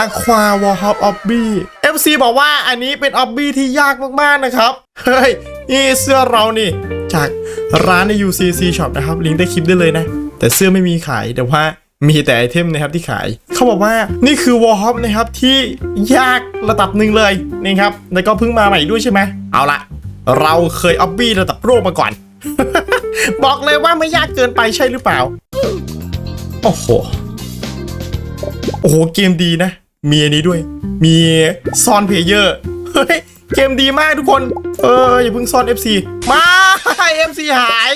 อควาวอลฮอปออบบี้ FC บอกว่าอันนี้เป็นออบบี้ที่ยากมากๆนะครับ เฮ้ย นี่เสื้อเรานี่ จากร้านใน UCC Shop นะครับ ลิงก์ใต้คลิปได้เลยนะ แต่เสื้อไม่มีขาย แต่ว่ามีแต่ไอเทมนะครับที่ขาย เขาบอกว่านี่คือวอลฮอปนะครับที่ยากระดับหนึ่งเลยนี่ครับ แล้วก็เพิ่งมาใหม่ด้วยใช่ไหม เอาละเราเคยออบบี้ระดับโลกมาก่อน บอกเลยว่าไม่ยากเกินไปใช่หรือเปล่า โอ้โห โอ้โห เกมดีนะ มีอันนี้ด้วย มีซ่อนเพลเยอร์ เฮ้ย เกมดีมากทุกคน เอออย่าเพิ่งซ่อน FC มา FC หาย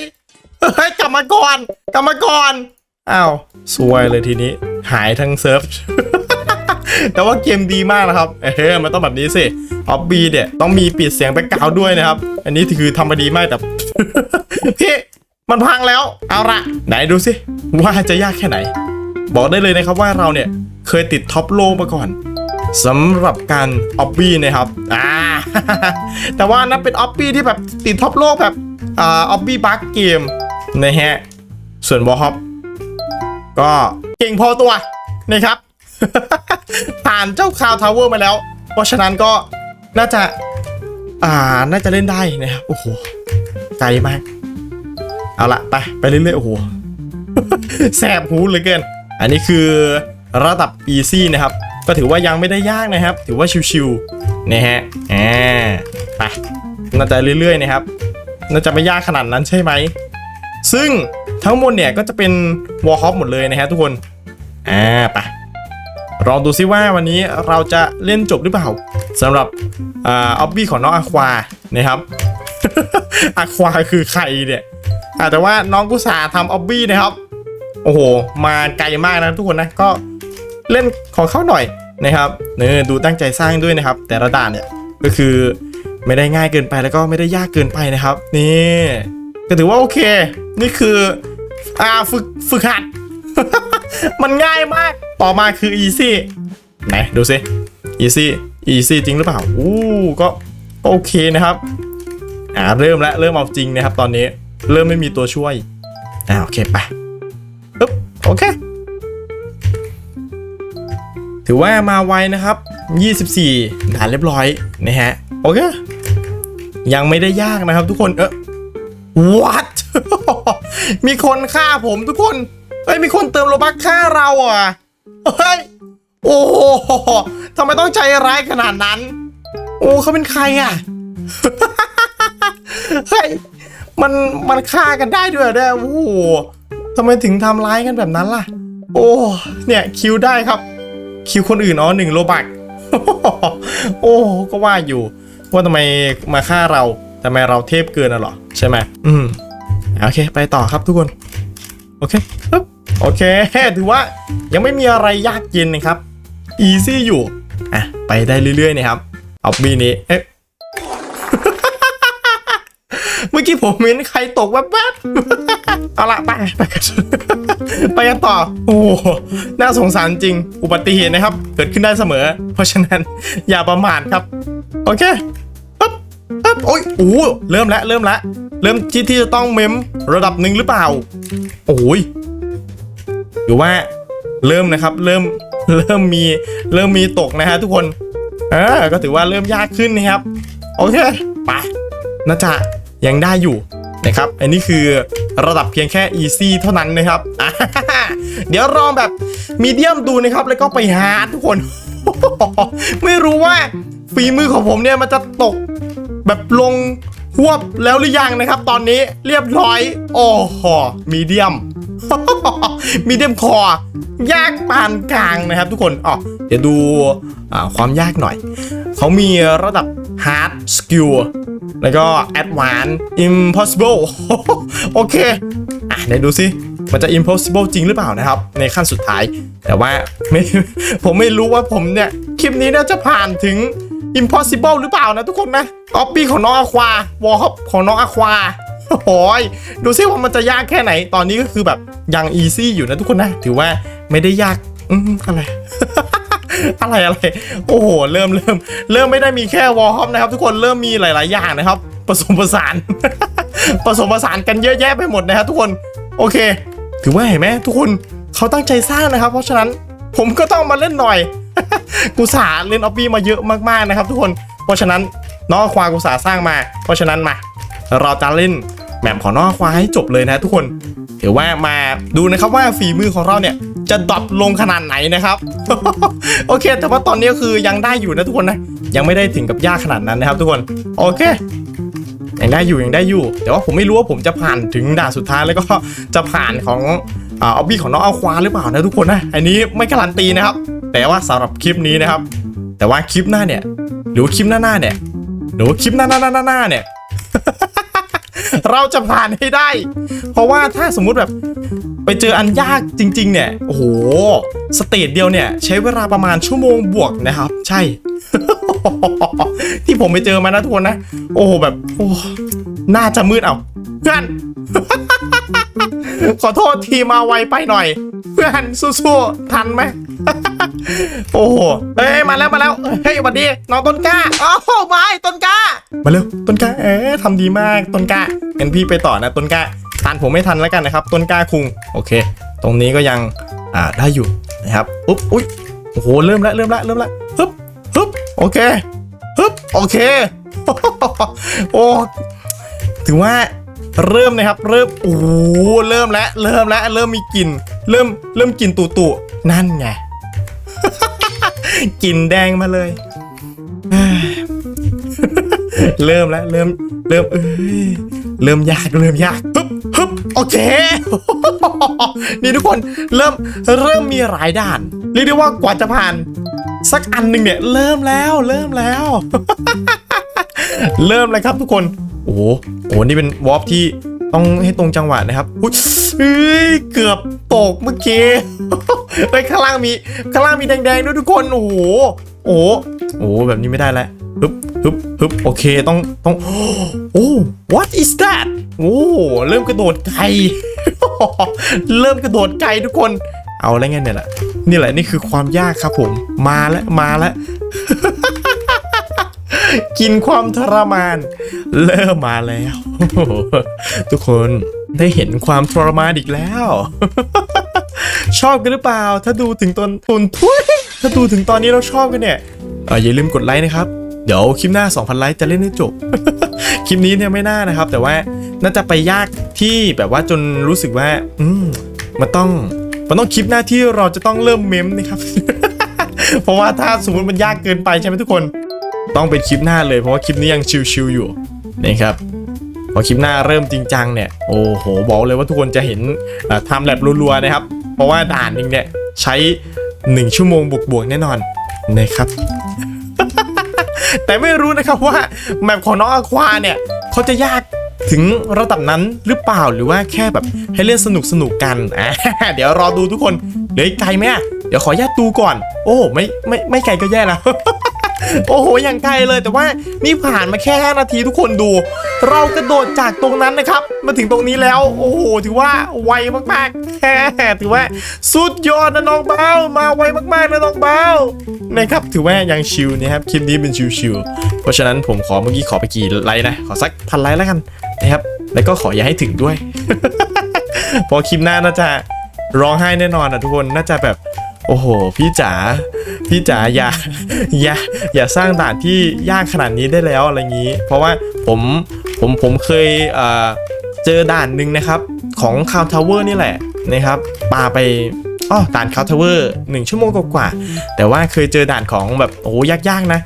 เฮ้ย กลับมาก่อน กลับมาก่อน อ้าวซวยเลยทีนี้ หายทั้งเซิร์ฟ แต่ว่าเกมดีมากนะครับ เออมันต้องแบบนี้สิออบบี้เนี่ยต้องมีปิดเสียงแบ็กกราวด์ด้วยนะครับ อันนี้คือทำมาดีมากแต่พี่มันพังแล้ว เอาละไหนดูสิว่าจะยากแค่ไหน บอกได้เลยนะครับว่าเราเนี่ย เคยติดท็อปโลกมาก่อนสำหรับการออบบี้นะครับ อ่า แต่ว่านับเป็นออบบี้ที่แบบติดท็อปโลกแบบอ่าออบบี้บัคเกมนะฮะ ส่วนบอฮอปก็เก่งพอตัวนะครับ ผ่านเจ้าคาวทาวเวอร์มาแล้ว เพราะฉะนั้นก็น่าจะ อ่า น่าจะเล่นได้นะครับ โอ้โห ไกลมาก เอาละไป ไปเรื่อยๆ โอ้โห แสบหูเหลือเกิน อันนี้คือ ระดับ easy นะครับ ก็ถือว่ายังไม่ได้ยากนะครับ ถือว่าชิวๆนะฮะอ่าไปน่าจะเรื่อยๆนะครับ น่าจะไม่ยากขนาดนั้นใช่ไหม ซึ่งทั้งหมดเนี่ยก็จะเป็นวอลฮอปหมดเลยนะฮะทุกคน อ่าไปลองดูซิว่าวันนี้เราจะเล่นจบหรือเปล่าสำหรับอออบบี้ของน้องอะควานะครับอะควาคือใครเนี่ยอาแต่ว่าน้องกุศาทำออบบี้นะครับ โอ้โห มาไกลมากนะทุกคนนะ ก็ เล่นของเขาหน่อยนะครับเนอดูตั้งใจสร้างด้วยนะครับ แต่ละด่านเนี่ยก็คือไม่ได้ง่ายเกินไปแล้วก็ไม่ได้ยากเกินไปนะครับ นี่ก็ถือว่าโอเค นี่คืออ่าฝึกฝึกหัด มันง่ายมาก ต่อมาคือ easy ไหนดูสิ easy easy จริงหรือเปล่าอู้ก็โอเคนะครับอ่าเริ่มแล้วเริ่มเอาจริงนะครับ ตอนนี้เริ่มไม่มีตัวช่วยอ่าโอเคไปปึ๊บโอเค ถือว่ามาไวนะครับ 24 ด่านเรียบร้อยนะฮะ โอเค ยังไม่ได้ยากนะครับทุกคน เออ what มีคนฆ่าผมทุกคน เฮ้ย มีคนเติมโลบักฆ่าเราอะ เฮ้ย โอ้โหทำไมต้องใจร้ายขนาดนั้น โอ้เขาเป็นใครอะ เฮ้ย มัน มันฆ่ากันได้ด้วยเหรอเนี่ยโอ้โหทำไมถึงทำร้ายกันแบบนั้นล่ะ โอ้ เนี่ยคิวได้ครับ คิวคนอื่นอ๋อหนึ่งโลบักโอ้ก็ว่าอยู่ ว่าทำไมมาฆ่าเราทำไมเราเทพเกินน่ะหรอ ใช่ไหมอืมโอเค ไปต่อครับทุกคน โอเคปึ๊บโอเคถือว่ายังไม่มีอะไรยากเย็นนะครับอีซี่อยู่อะไปได้เรื่อยๆนะครับเอาบีนี้เอ๊ะเมื่อกี้ผมเห็นใครตกแวบๆเอาละไปไปกัน ไปกันต่อ โอ้โหน่าสงสารจริง อุบัติเหตุนะครับ เกิดขึ้นได้เสมอ เพราะฉะนั้นอย่าประมาทครับ โอเคปั๊บปั๊บโอ้ยโอ้โหเริ่มแล้วเริ่มแล้วเริ่มที่ที่จะต้องเมมระดับหนึ่งหรือเปล่า โอ้ยหรือว่าเริ่มนะครับ เริ่มเริ่มมีเริ่มมีตกนะฮะทุกคนเออก็ถือว่าเริ่มยากขึ้นนะครับ โอเคไปน่าจะยังได้อยู่ นะครับ อันนี้คือระดับเพียงแค่ easy เท่านั้นนะครับ เดี๋ยวลองแบบมีเดียมดูนะครับ แล้วก็ไปหาทุกคน ไม่รู้ว่าฝีมือของผมเนี่ยมันจะตกแบบลงหวบแล้วหรือยังนะครับ ตอนนี้เรียบร้อย โอ้โหมีเดียมมีเดียมคอยากปานกลางนะครับทุกคนอ๋อเดี๋ยวดูความยากหน่อย เขามีระดับ hard skill แล้วก็ advanced impossible โอเค อะเดี๋ยวดูสิ มันจะ impossible จริงหรือเปล่านะครับ ในขั้นสุดท้าย แต่ว่าไม่ผมไม่รู้ว่าผมเนี่ย คลิปนี้น่าจะผ่านถึง impossible หรือเปล่านะทุกคนนะออปปี้ของน้องอควาวอลของน้องอควาโอ้ยดูซิว่ามันจะยากแค่ไหน ตอนนี้ก็คือแบบยังอีซี่อยู่นะทุกคนนะ ถือว่าไม่ได้ยาก อืมอะไร อะไรอะไรโอ้โหเริ่มเริ่มเริ่มไม่ได้มีแค่วอลฮอปนะครับ ทุกคนเริ่มมีหลาย ๆ อย่างนะครับผสมผสานผสมผสานกันเยอะแยะไปหมดนะครับทุกคนโอเค ถือว่าเห็นไหมทุกคนเขาตั้งใจสร้างนะครับ เพราะฉะนั้นผมก็ต้องมาเล่นหน่อย กูสาเล่นออบบี้มาเยอะมากๆนะครับ ทุกคนเพราะฉะนั้นน้องควากูสาสร้างมา เพราะฉะนั้นมา เราจะเล่นแมปของน้องควาให้จบเลยนะทุกคน ถือว่ามาดูนะครับว่าฝีมือของเราเนี่ยจะดรอปลงขนาดไหนนะครับ โอเค แต่ว่าตอนนี้คือยังได้อยู่นะทุกคนนะยังไม่ได้ถึงกับยากขนาดนั้นนะครับ ทุกคนโอเคยังได้อยู่ยังได้อยู่ แต่ว่าผมไม่รู้ว่าผมจะผ่านถึงด่านสุดท้ายแล้วก็จะผ่านของอาอบบี้ของน้องเอาควาหรือเปล่านะทุกคนนะอันนี้ไม่การันตีนะครับ แต่ว่าสำหรับคลิปนี้นะครับ แต่ว่าคลิปหน้าเนี่ย หรือว่าคลิปหน้าๆเนี่ยหรือว่าคลิปหน้าหน้าหน้าหน้าเนี่ย เราจะผ่านให้ได้ เพราะว่าถ้าสมมุติแบบไปเจออันยากจริง ๆ เนี่ย โอ้โห สเตจเดียวเนี่ย ใช้เวลาประมาณชั่วโมงบวกนะครับ ใช่ ที่ผมไปเจอมานะทุกคนนะ โอ้โหแบบโอ้น่าจะมืดเอาเพื่อน ขอโทษทีมาไวไปหน่อย เพื่อนสู้ๆทันไหมโอ้โหเฮ้ยมาแล้วมาแล้วเฮ้ยสวัสดีน้องต้นกล้าโอ้โหไม่ต้นกล้า มาเร็วต้นกล้าเอ๊ะทำดีมากต้นกล้า งั้นพี่ไปต่อนะต้นกล้าทันผมไม่ทันแล้วกันนะครับ ต้นกล้าคุงโอเค ตรงนี้ก็ยังอ่าได้อยู่นะครับอุ๊บอุ๊ยโอ้โหเริ่มล้วเริ่มล้วเริ่มล้วฮึบฮึบโอเคฮึบโอเคโอ้ถือว่าเริ่มนะครับ เริ่มโอ้เริ่มแล้วเริ่มแล้วเริ่มมีกลิ่นเริ่มเริ่มกลิ่นตุตุๆนั่นไงกลิ่นแดงมาเลย เริ่มแล้วเริ่มเริ่มเอ้ยเริ่มยากเริ่มยากฮึบฮึบโอเค นี่ทุกคนเริ่มเริ่มมีหลายด่าน เรียกได้ว่ากว่าจะผ่าน สักอันหนึ่งเนี่ย เริ่มแล้วเริ่มแล้ว เริ่มเลยครับทุกคน โอ้โหโอ้โหนี่เป็นวอล์ฟที่ ต้องให้ตรงจังหวะนะครับอุ้ยเกือบตกเมื่อกี้เฮ้ยข้างล่างมีข้างล่างมีแดงๆด้วยทุกคนโอ้โหโอ้โหโอ้โหแบบนี้ไม่ได้แล้วฮึบฮึบฮึบโอเคต้องต้องโอ้ what is that โอ้เริ่มกระโดดไกลเริ่มกระโดดไกลทุกคนเอาแล้วไงเนี่ยแหละนี่แหละนี่คือความยากครับผม มาแล้วมาแล้วกินความทรมาน เริ่มมาแล้ว ทุกคนได้เห็นความทรมานอีกแล้ว ชอบกันหรือเปล่า ถ้าดูถึงตอนตุนทุยถ้าดูถึงตอนนี้เราชอบกันเนี่ยเอ่ออย่าลืมกดไลค์นะครับ เดี๋ยวคลิปหน้า 2,000 ไลค์จะเล่นให้จบ คลิปนี้เนี่ยไม่น่านะครับ แต่ว่าน่าจะไปยากที่แบบว่าจนรู้สึกว่า อืมมันต้องมันต้องคลิปหน้าที่เราจะต้องเริ่มเมมนะครับ เพราะว่าถ้าสมมติมันยากเกินไปใช่ไหมทุกคน ต้องเป็นคลิปหน้าเลยเพราะว่าคลิปนี้ยังชิวๆอยู่ นะครับพอคลิปหน้าเริ่มจริงจังเนี่ยโอ้โหบอกเลยว่าทุกคนจะเห็นทำแลบรัวๆนะครับ เพราะว่าด่านนึงเนี่ยใช้ 1 ชั่วโมงบวกๆแน่นอนนะครับแต่ไม่รู้นะครับว่าแมปของน้องอควาเนี่ยเขาจะยากถึงระดับนั้นหรือเปล่าหรือว่าแค่แบบให้เล่นสนุกสนุกๆกันอะเดี๋ยวรอดูทุกคนเหลืออีกไกลไหมเดี๋ยวขอญาตดูก่อน โอ้ไม่ไม่ไม่ไกลก็แย่แล้ว โอ้โห อย่างไกลเลยแต่ว่านี่ผ่านมาแค่ 5 นาทีทุกคนดู เรากระโดดจากตรงนั้นนะครับ มาถึงตรงนี้แล้ว โอ้โห ถือว่าไวมากๆแค่ถือว่าสุดยอดนะน้องเบามาไวมากๆนะน้องเบานะครับ ถือว่ายังชิลนะครับ คลิปนี้เป็นชิลๆเพราะฉะนั้นผมขอเมื่อกี้ขอไปกี่ไลค์นะ ขอสักพันไลค์แล้วกันนะครับ แล้วก็ขออย่าให้ถึงด้วย พอคลิปหน้าน่าจะร้องไห้แน่นอนอะทุกคน น่าจะแบบ โอ้โห พี่จ๋าพี่จ๋าอย่าอย่าอย่าสร้างด่านที่ยากขนาดนี้ได้แล้วอะไรงี้ เพราะว่าผมผมผมเคยเอ่อเจอด่านหนึ่งนะครับของคาวทาวเวอร์นี่แหละนะครับปาไปอ๋อด่านคาวทาวเวอร์หนึ่งชั่วโมงกว่าแต่ว่าเคยเจอด่านของแบบโอ้ยากๆนะ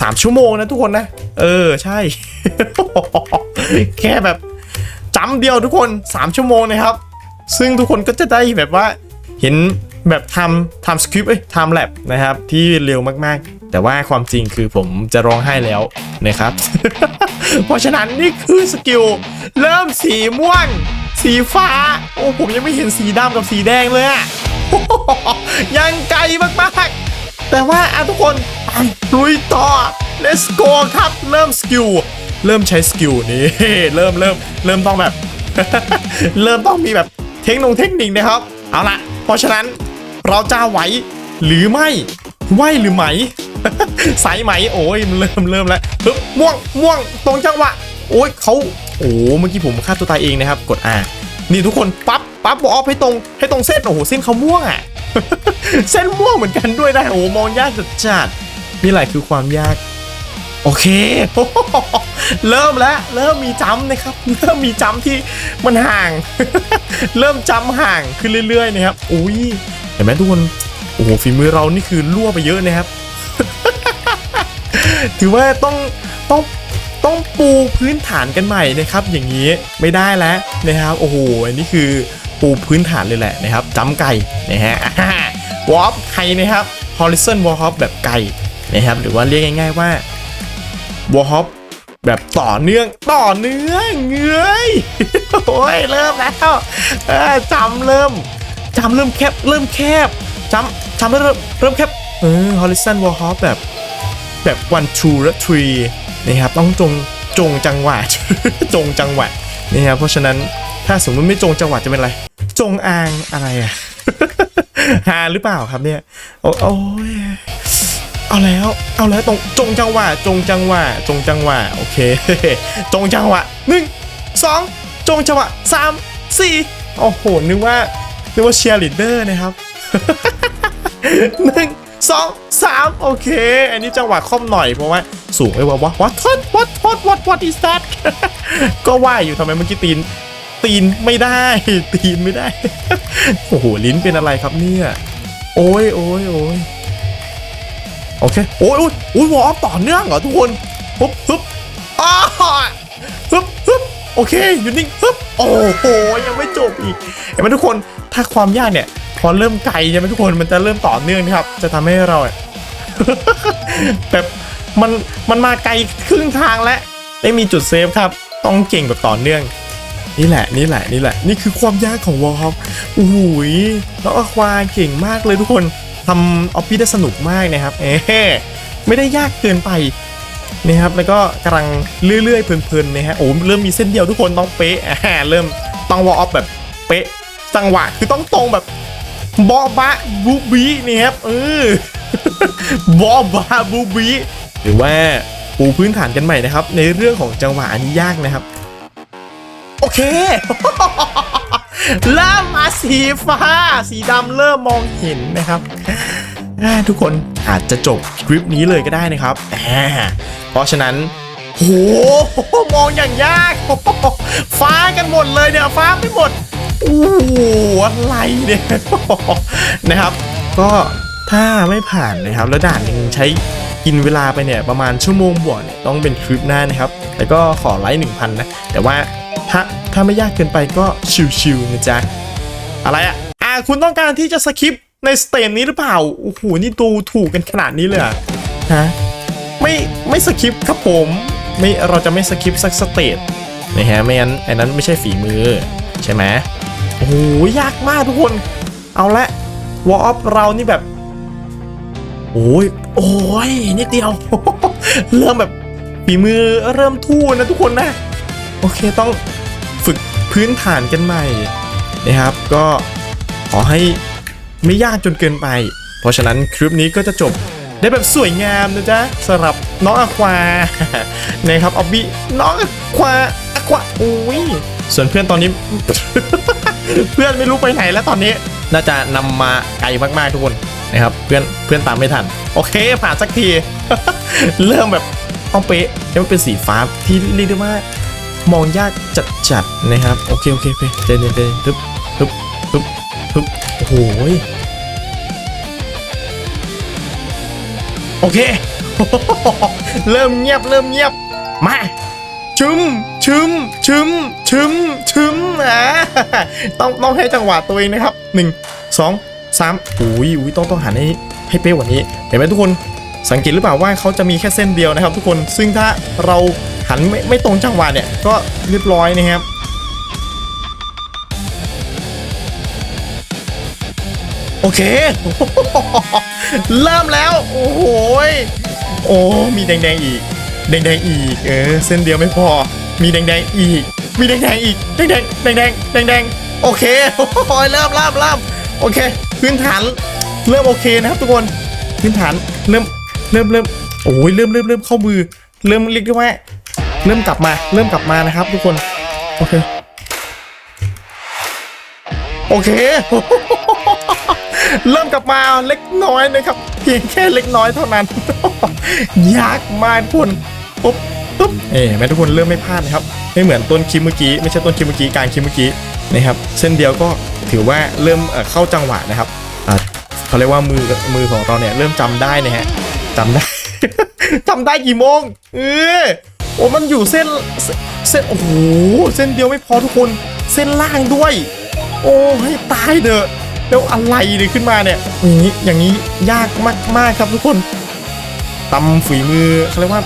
สามชั่วโมงนะทุกคนนะ เออใช่ แค่แบบจำเดียวทุกคน 3 ชั่วโมงนะครับ ซึ่งทุกคนก็จะได้แบบว่าเห็น แบบทำทำสคริปต์เอ้ยทำแลบนะครับ ที่เร็วมากๆ แต่ว่าความจริงคือผมจะร้องไห้แล้วนะครับ เพราะฉะนั้นนี่คือสกิลเริ่มสีม่วง สีฟ้า โอ้ผมยังไม่เห็นสีดำกับสีแดงเลยอะยังไกลมากๆ แต่ว่าทุกคนลุยต่อ let's go ครับ เริ่มสกิลเริ่มใช้สกิลนี้เริ่มเริ่มเริ่มต้องแบบ เริ่มต้องมีแบบเทคโนเทคนิคนะครับ เอาละเพราะฉะนั้น เราจะไหวหรือไม่ไหวหรือไหม สายไหมโอ้ยมันเริ่มเริ่มแล้วปึ๊บม่วงม่วงตรงจังหวะโอ้ยเขาโอ้เมื่อกี้ผมฆ่าตัวตายเองนะครับ กด R นี่ทุกคนปั๊บปั๊บบอกออฟให้ตรงให้ตรงเส้นโอ้โหเส้นเขาม่วงอะเส้นม่วงเหมือนกันด้วยนะโอ้มองยากจัดจัดนี่แหละคือความยาก โอเค เริ่มแล้วเริ่มมีจำนะครับ เริ่มมีจำที่มันห่าง เริ่มจำห่างขึ้นเรื่อยๆนะครับอุ้ย เห็นไหมทุกคน โอ้โหฝีมือเรานี่คือรั่วไปเยอะนะครับ ถือว่าต้องต้องต้องปูพื้นฐานกันใหม่นะครับ อย่างนี้ไม่ได้แล้วนะครับ โอ้โหอันนี้คือปูพื้นฐานเลยแหละนะครับจำไก่นะฮะวอล์ฟไทยนะครับ horizon wall hop แบบไก่นะครับหรือว่าเรียกง่าย ๆว่าวอลฮอปแบบต่อเนื่องต่อเนื่องเงยโอ้ยเริ่มแล้วจำเริ่ม จำเริ่มแคบเริ่มแคบจำจำเริ่มเริ่มแคบเออ horizon wall hop แบบแบบ one two และ three นะครับต้องจงจงจังหวะจงจังหวะนะครับเพราะฉะนั้นถ้าสมมติไม่จงจังหวะจะเป็นอะไร จงอางอะไรอะฮาหรือเปล่าครับเนี่ยโอ้โอ้ยเอาแล้วเอาแล้วตรงจงจังหวะจงจังหวะจงจังหวะโอเคจงจังหวะหนึ่งสองจงจังหวะสามสี่โอ้โหนึกว่า นึกว่าเชียร์ลีดเดอร์นะครับหนึ่งสองสามโอเค อันนี้จังหวะค่อมหน่อยเพราะว่าสูงไอ้วะวะ what what what what what what is that ก็ว่าอยู่ทำไมเมื่อกี้ตีน ตีนไม่ได้ ตีนไม่ได้ โอ้โห ลิ้นเป็นอะไรครับเนี่ย โอ้ยโอ้ยโอ้ยโอเค โอ้ยโอ้ยโอ้ยวอลต่อเนื่องเหรอทุกคนฮึบฮึบอ้าฮึบฮึบโอเค อยู่นิ่งฮึบโอ้โห ยังไม่จบอีก เห็นไหมทุกคน ถ้าความยากเนี่ย พอเริ่มไกลใช่ไหมทุกคนมันจะเริ่มต่อเนื่องนะครับ จะทำให้เราแบบมันมันมาไกลครึ่งทางแล้วไม่มีจุดเซฟครับ ต้องเก่งแบบต่อเนื่อง นี่แหละนี่แหละนี่แหละ นี่คือความยากของวอลครับโอ้โหยน้องอควาเก่งมากเลยทุกคนทำออฟฟี่ได้สนุกมากนะครับ เอ๊ะไม่ได้ยากเกินไปนะครับแล้วก็กำลังเรื่อยๆเพลินๆนะฮะโอ้เริ่มมีเส้นเดียวทุกคนต้องเป๊ะเริ่มต้องวอลออฟแบบเป๊ะ จังหวะคือต้องตรงแบบบอบะบูบีนี่ครับเออบอบาบูบีหรือว่าปูพื้นฐานกันใหม่นะครับ ในเรื่องของจังหวะอันนี้ยากนะครับ โอเคเริ่มมาสีฟ้า สีดำเริ่มมองเห็นนะครับ ทุกคนอาจจะจบคลิปนี้เลยก็ได้นะครับเพราะฉะนั้นโหมองอย่างยาก ฟ้ากันหมดเลยเนี่ย ฟ้าไม่หมด โอ้โหอะไรเนี่ยนะครับ ก็ถ้าไม่ผ่านนะครับแล้วด่านหนึงใช้กินเวลาไปเนี่ยประมาณชั่วโมงบวกเนี่ยต้องเป็นคลิปหน้านะครับ แล้วก็ขอไลค์1,000นะ แต่ว่าถ้าถ้าไม่ยากเกินไปก็ชิวๆนะจ๊ะ อะไรอะอะคุณต้องการที่จะสคิปในสเตจนี้หรือเปล่า โอ้โห นี่ดูถูกกันขนาดนี้เลยอะฮะไม่ไม่สคิปครับผมไม่เราจะไม่สคิปสักสเตจนะฮะไม่งั้นไอ้นั้นไม่ใช่ฝีมือ ใช่ไหม โหยากมากทุกคน เอาละวอลออฟเรานี่แบบโอ้ยโอ้ยนิดเดียว เริ่มแบบฝีมือเริ่มทู่นะทุกคนนะ โอเคต้องฝึกพื้นฐานกันใหม่นะครับ ก็ขอให้ไม่ยากจนเกินไป เพราะฉะนั้นคลิปนี้ก็จะจบได้แบบสวยงามนะจ๊ะสำหรับน้องอควานะครับออบบี้น้องอควาอควาอุ้ยส่วนเพื่อนตอนนี้ เพื่อนไม่รู้ไปไหนแล้วตอนนี้ น่าจะนำมาไกลมากๆทุกคนนะครับ เพื่อนเพื่อนตามไม่ทัน โอเค ผ่านสักที เริ่มแบบต้องเป๊ะแล้วมันเป็นสีฟ้าที่เรียกได้ว่ามองยากจัดๆนะครับ โอเคโอเคโอเคเจนเจนเจนฮึบฮึบฮึบฮึบโอ้โหโอเค เริ่มเงียบเริ่มเงียบ มาชึม ชึมชึมชึมชึมอะต้องต้องให้จังหวะตัวเองนะครับหนึ่งสองสามอุ้ยอุ้ยต้องต้องหันให้ให้เป๊ะกว่านี้ เห็นไหมทุกคนสังเกตหรือเปล่าว่าเขาจะมีแค่เส้นเดียวนะครับ ทุกคนซึ่งถ้าเราหันไม่ไม่ตรงจังหวะเนี่ยก็เรียบร้อยนะครับโอเค เริ่มแล้ว โอ้โหโอ้มีแดงๆอีก แดงๆอีก เออ เส้นเดียวไม่พอ มีแดงๆอีก มีแดงๆอีก แดงๆแดงๆแดงๆโอเคโอ้ยเริ่มเริ่มเริ่มโอเค พื้นฐานเริ่มโอเคนะครับทุกคน พื้นฐานเริ่มเริ่มเริ่มโอ้ยเริ่มเริ่มเริ่มเข้ามือ เริ่มเรียกได้ว่า เริ่มกลับมา เริ่มกลับมานะครับ ทุกคน โอเค โอเค เริ่มกลับมาเล็กน้อยนะครับ เพียงแค่เล็กน้อยเท่านั้น ยากมากทุกคนปุ๊บ ปุ๊บเอ๊ะแม้ทุกคนเริ่มไม่พลาดนะครับไม่เหมือนต้นคลิปเมื่อกี้ไม่ใช่ต้นคลิปเมื่อกี้กลางคลิปเมื่อกี้นะครับเส้นเดียวก็ถือว่าเริ่มเข้าจังหวะนะครับเขาเรียกว่ามือมือของเราเนี่ยเริ่มจำได้นะฮะจำได้จำได้กี่โมงเออโอ้มันอยู่เส้นเส้นโอ้โหเส้นเดียวไม่พอทุกคนเส้นล่างด้วย โอ้ให้ตายเถอะแล้วอะไรเนี่ยขึ้นมาเนี่ยอย่างนี้อย่างนี้ยากมากๆครับทุกคนตำฝีมือเขาเรียกว่า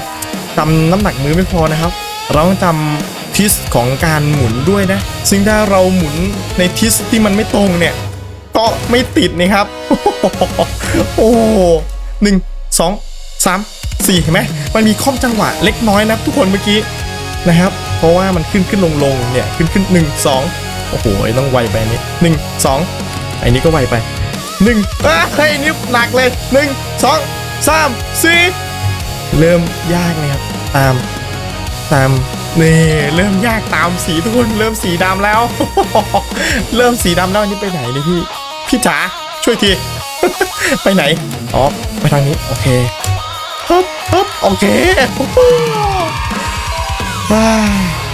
ตำน้ำหนักมือไม่พอนะครับ เราต้องจำทิศของการหมุนด้วยนะ ซึ่งถ้าเราหมุนในทิศที่มันไม่ตรงเนี่ยก็ไม่ติดนะครับ โอ้หนึ่งสองสามสี่เห็นไหมมันมีข้อมจังหวะเล็กน้อยนะทุกคนเมื่อกี้นะครับ เพราะว่ามันขึ้นขึ้นลงลงเนี่ยขึ้นขึ้นหนึ่งสองโอ้โหต้องไวไปนี้หนึ่งสองอันนี้ก็ไวไปหนึ่งอะเฮ้ยนิ้วหนักเลยหนึ่งสองสามสี่ เริ่มยากเลยครับตามตามนี่เริ่มยากตามสีทุกคนเริ่มสีดำแล้ว เริ่มสีดำแล้วนนี้ไปไหนเนี่ยพี่พี่จ๋าช่วยที ไปไหนอ๋อไปทางนี้โอเคฮึบฮึบโอเคว้า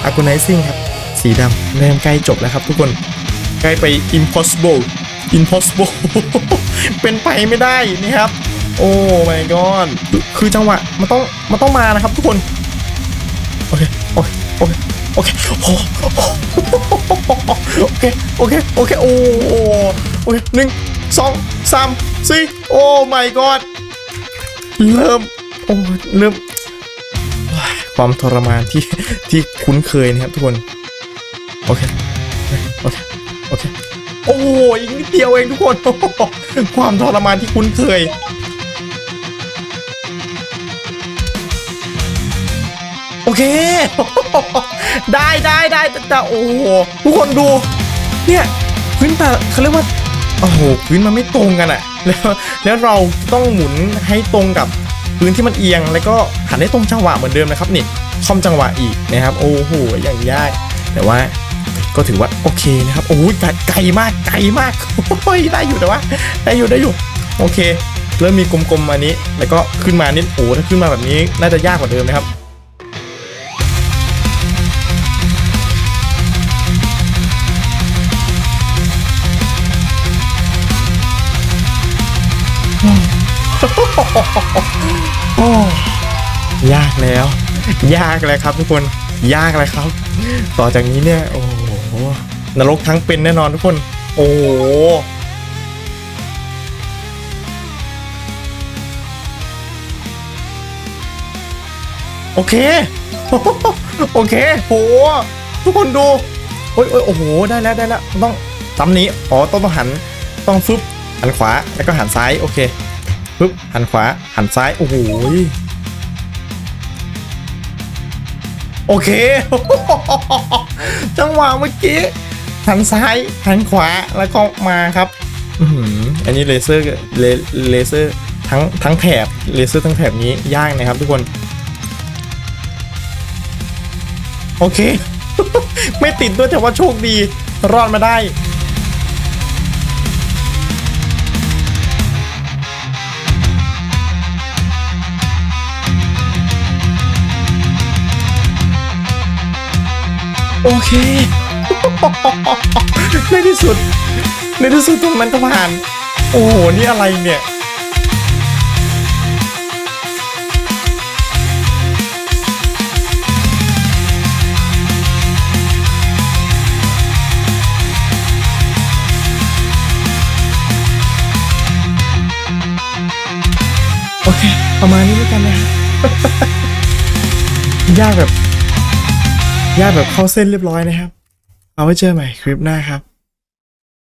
อากูไนซิ่งครับสีดำเริ่มใกล้จบแล้วครับทุกคนใกล้ไป impossible impossible เป็นไปไม่ได้นี่ครับ โอ้ my god คือคือจังหวะมันต้องมันต้องมานะครับทุกคน โอเค โอเค โอเค โอเค โอเค โอเค โอเค โอ้โหโอเคหนึ่งสองสามสี่โอ้ my god เริ่ม โอ้เริ่ม ความทรมานที่ที่คุ้นเคยนะครับทุกคน โอเค โอเค โอเคโอ้ยอีกนิดเดียวเองทุกคน ความทรมานที่คุ้นเคย เค ได้ได้ได้แต่โอ้โหทุกคนดู เนี่ยพื้นแต่เขาเรียกว่าโอ้โหพื้นมันไม่ตรงกันอะแล้วแล้วเราต้องหมุนให้ตรงกับพื้นที่มันเอียง แล้วก็หันให้ตรงจังหวะเหมือนเดิมนะครับนี่คอมจังหวะอีกนะครับ โอ้โหอย่างยากแต่ว่าก็ถือว่าโอเคนะครับโอ้ยไกลมากไกลมากโอ้ยได้อยู่แต่ว่าได้อยู่ได้อยู่โอเค เริ่มมีกลมๆอันนี้ แล้วก็ขึ้นมานิดโอ้ถ้าขึ้นมาแบบนี้น่าจะยากกว่าเดิมนะครับ โอ้ยากแล้ว ยากเลยครับทุกคนยากเลยครับ ต่อจากนี้เนี่ย โอ้โหนรกทั้งเป็นแน่นอนทุกคน โอ้โหโอเค โอเค โห ทุกคนดู โอ้ยโอ้ยโอ้โห ได้แล้ว ได้แล้ว ต้องตำนี้ อ๋อต้องต้องหัน ต้องฟึบ หันขวา แล้วก็หันซ้าย โอเค ปึ๊บหันขวาหันซ้าย โอ้โหโอเค จังหวะเมื่อกี้หันซ้ายหันขวาแล้วก็มาครับอันนี้เลเซอร์เลเลเซอร์ทั้งทั้งแถบเลเซอร์ทั้งแถบนี้ยากนะครับทุกคน โอเค ไม่ติดด้วยแต่ว่าโชคดีรอดมาได้ โอเค ในที่สุด ในที่สุดตรงนั้นก็ผ่าน โอ้โห นี่อะไรเนี่ยโอเค ประมาณนี้แล้วกันนะ ยากแบบ ยากแบบเข้าเส้นเรียบร้อยนะครับ เอาไว้เจอใหม่คลิปหน้าครับ